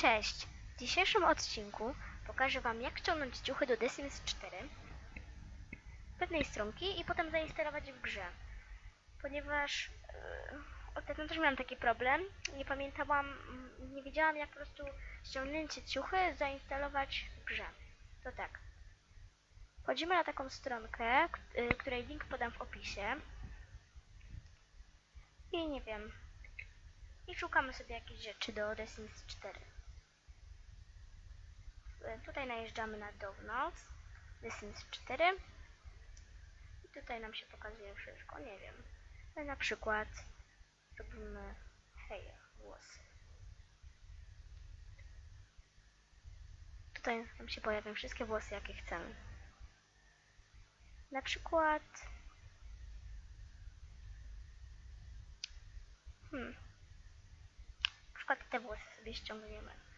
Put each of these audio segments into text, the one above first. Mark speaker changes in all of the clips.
Speaker 1: Cześć! W dzisiejszym odcinku pokażę Wam jak ściągnąć ciuchy do The Sims 4 z pewnej stronki i potem zainstalować w grze. Ponieważ yy, ostatnio też miałam taki problem, nie pamiętałam, mm, nie wiedziałam jak po prostu ściągnięcie ciuchy zainstalować w grze. To tak. Wchodzimy na taką stronkę, yy, której link podam w opisie. I nie wiem. I szukamy sobie jakieś rzeczy do The Sims 4. E, Tutaj najeżdżamy na The Sims 4 i tutaj nam się pokazuje wszystko, nie wiem. No, na przykład robimy hair, włosy. Tutaj nam się pojawią wszystkie włosy, jakie chcemy. Na przykład... Hmm. Na przykład te włosy sobie ściągniemy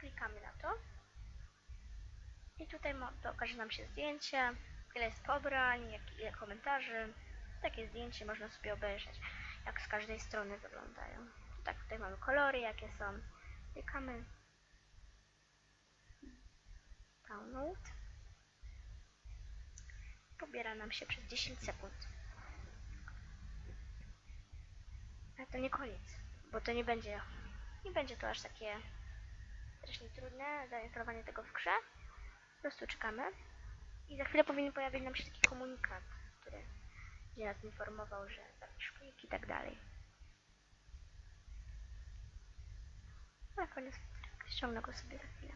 Speaker 1: klikamy na to i tutaj pokaże nam się zdjęcie, ile jest pobrań, jak, ile komentarzy. Takie zdjęcie można sobie obejrzeć, jak z każdej strony wyglądają. Tak, tutaj mamy kolory, jakie są. Klikamy download. Pobiera nam się przez 10 sekund. Ale to nie koniec, bo to nie będzie, nie będzie to aż takie strasznie trudne zainstalowanie tego w grze. Po prostu czekamy i za chwilę powinien pojawić nam się taki komunikat, który będzie nas informował, że zapisz plik i tak dalej. Na koniec ściągnę go sobie za chwilę.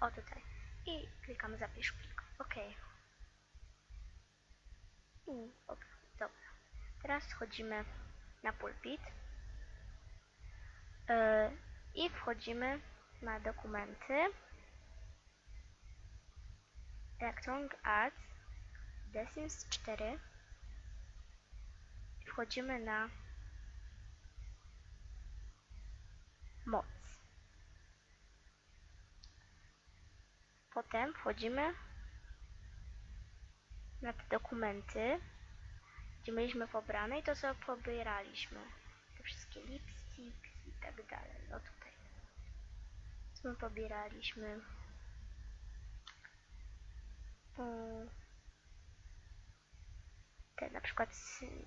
Speaker 1: O, tutaj. I klikamy zapisz plik. OK. I, op, dobra. Teraz wchodzimy na pulpit. Yy, I wchodzimy na dokumenty Electronic Arts The Sims 4 i wchodzimy na moc. Potem wchodzimy na te dokumenty, gdzie mieliśmy pobrane i to co pobieraliśmy. Te wszystkie lipsticks i tak dalej. No tutaj my pobieraliśmy. Te na przykład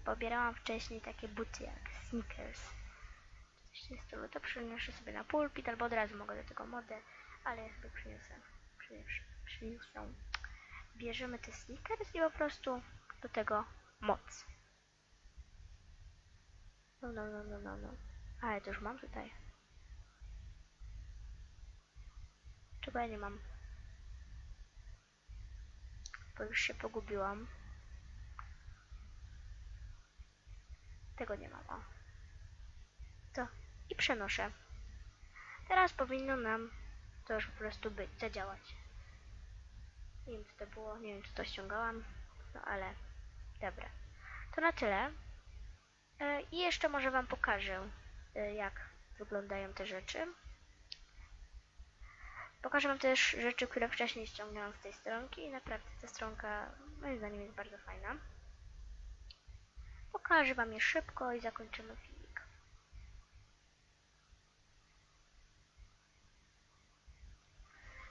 Speaker 1: pobierałam wcześniej takie buty jak sneakers. To przyniosę sobie na pulpit albo od razu mogę do tego modę, ale ja sobie przyniosę. Przyniosę. przyniosę. Bierzemy te sneakers i po prostu do tego moc. No, no, no, no, no, no. Ale to już mam tutaj. Czego ja nie mam? Bo już się pogubiłam. Tego nie mam, o. To i przenoszę. Teraz powinno nam to już po prostu być, zadziałać. Nie wiem co to było, nie wiem czy to ściągałam, no ale dobra. To na tyle. E, I jeszcze może Wam pokażę, e, jak wyglądają te rzeczy. Pokażę Wam też rzeczy, które wcześniej ściągnęłam z tej stronki i naprawdę ta stronka moim zdaniem jest bardzo fajna. Pokażę Wam je szybko i zakończymy filmik.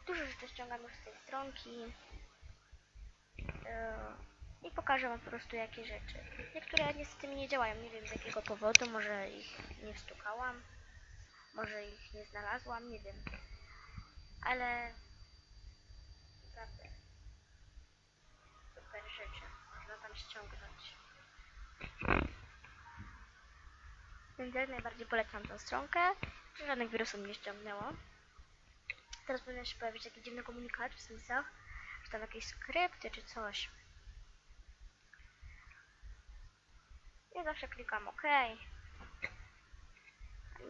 Speaker 1: Dużo rzeczy ściągam już z tej stronki. Yy, I pokażę Wam po prostu jakie rzeczy. Niektóre niestety mi nie działają, nie wiem z jakiego powodu, może ich nie wstukałam, może ich nie znalazłam, nie wiem ale naprawdę super rzeczy można tam ściągnąć. Więc jak najbardziej polecam tą stronkę. Żadnych wirusów nie ściągnęło. Teraz powinien się pojawić taki dziwny komunikat w Simsach, że tam jakieś skrypty czy coś. Ja zawsze klikam OK.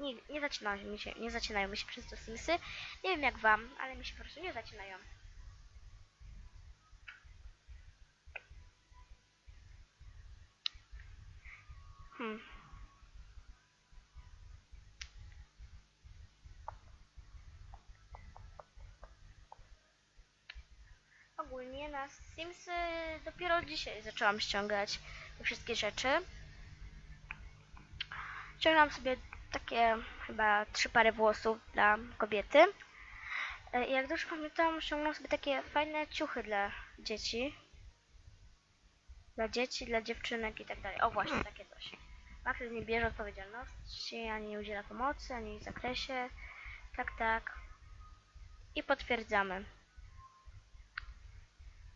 Speaker 1: Nie, nie, zaczynają mi się, nie zaczynają mi się przez to Simsy. Nie wiem jak wam, ale mi się po prostu nie zaczynają. Hmm. Ogólnie na Simsy dopiero dzisiaj zaczęłam ściągać te wszystkie rzeczy. Ściągnęłam sobie takie chyba trzy pary włosów dla kobiety. E, I jak dobrze pamiętam, ściągnął sobie takie fajne ciuchy dla dzieci. Dla dzieci, dla dziewczynek i tak dalej. O właśnie, takie coś. Max nie bierze odpowiedzialności, ani nie udziela pomocy, ani w zakresie. Tak, tak. I potwierdzamy.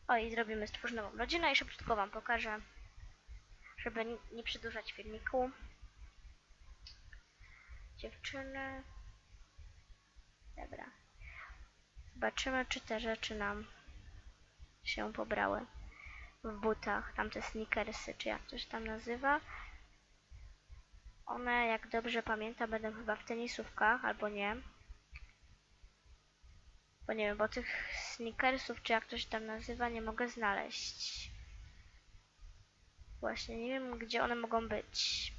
Speaker 1: O, i zrobimy stwórz nową rodzinę i szybciutko Wam pokażę, żeby nie przedłużać filmiku. Dziewczyny. Dobra. Zobaczymy, czy te rzeczy nam się pobrały w butach. Tamte sneakersy, czy jak to się tam nazywa. One, jak dobrze pamiętam, będą chyba w tenisówkach, albo nie. Bo nie wiem, bo tych sneakersów, czy jak to się tam nazywa, nie mogę znaleźć. Właśnie, nie wiem, gdzie one mogą być.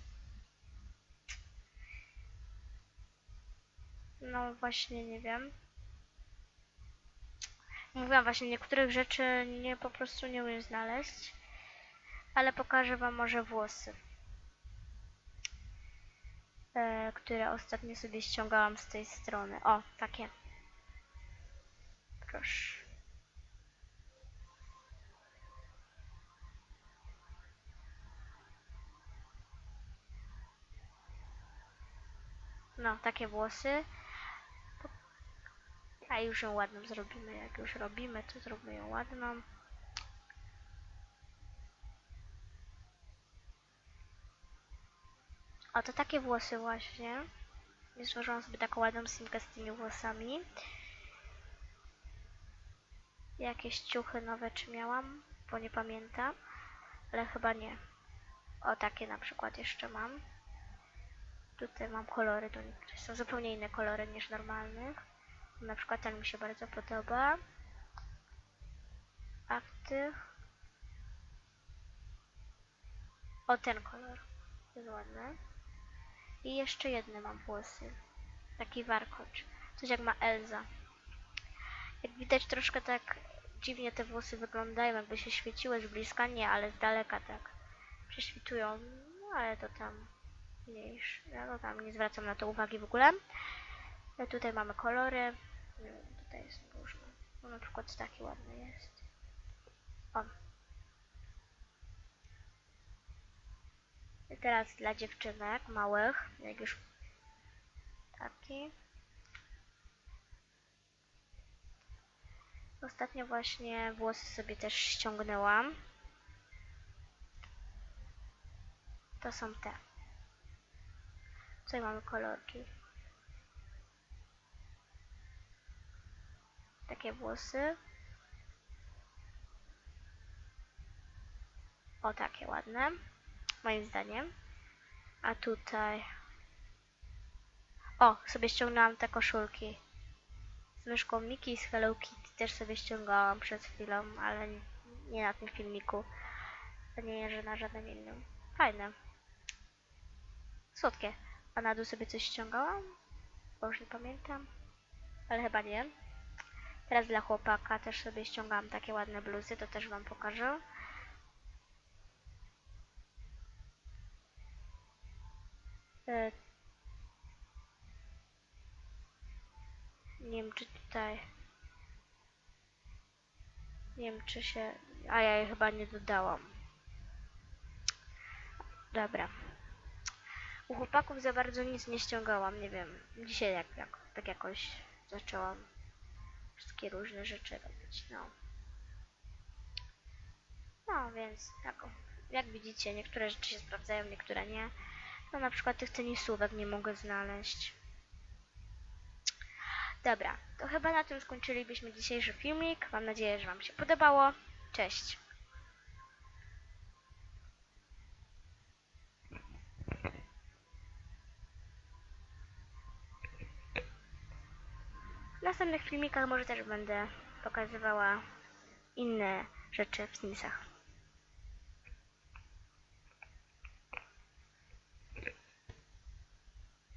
Speaker 1: No właśnie, nie wiem. Mówiłam właśnie, niektórych rzeczy nie po prostu nie umiem znaleźć. Ale pokażę wam może włosy. E, które ostatnio sobie ściągałam z tej strony. O, takie. Proszę. No, takie włosy. A już ją ładną zrobimy. Jak już robimy, to zróbmy ją ładną. O, to takie włosy właśnie. Nie stworzyłam sobie taką ładną simkę z tymi włosami. Jakieś ciuchy nowe czy miałam, bo nie pamiętam. Ale chyba nie. O, takie na przykład jeszcze mam. Tutaj mam kolory, to są zupełnie inne kolory niż normalnych. Na przykład ten mi się bardzo podoba. A w tych... O, ten kolor. Jest ładny. I jeszcze jedne mam włosy. Taki warkocz. Coś jak ma Elza. Jak widać troszkę tak dziwnie te włosy wyglądają, jakby się świeciły z bliska. Nie, ale z daleka tak prześwitują. No ale to tam mniejsze. Ja to tam nie zwracam na to uwagi w ogóle. No tutaj mamy kolory. Wiem, tutaj jest różne. No na przykład taki ładny jest. O. I teraz dla dziewczynek małych, jak już taki. Ostatnio właśnie włosy sobie też ściągnęłam. To są te. Tutaj mamy kolorki. Takie włosy. O, takie ładne. Moim zdaniem. A tutaj... O, sobie ściągnęłam te koszulki. Z myszką Miki z Hello Kitty też sobie ściągałam przed chwilą, ale nie na tym filmiku. Nie jeżdżę na żadnym innym. Fajne. Słodkie. A na dół sobie coś ściągałam? Bo już nie pamiętam. Ale chyba nie. Teraz dla chłopaka też sobie ściągałam takie ładne bluzy, to też wam pokażę. E, Nie wiem czy tutaj... Nie wiem czy się... A ja jej chyba nie dodałam. Dobra. U chłopaków za bardzo nic nie ściągałam, nie wiem. Dzisiaj jak, jak, tak jakoś zaczęłam wszystkie różne rzeczy robić, no. No, więc tak, jak widzicie, niektóre rzeczy się sprawdzają, niektóre nie. No na przykład tych tenisówek nie mogę znaleźć. Dobra, to chyba na tym skończylibyśmy dzisiejszy filmik. Mam nadzieję, że Wam się podobało. Cześć! Następnych filmikach może też będę pokazywała inne rzeczy w Simsach.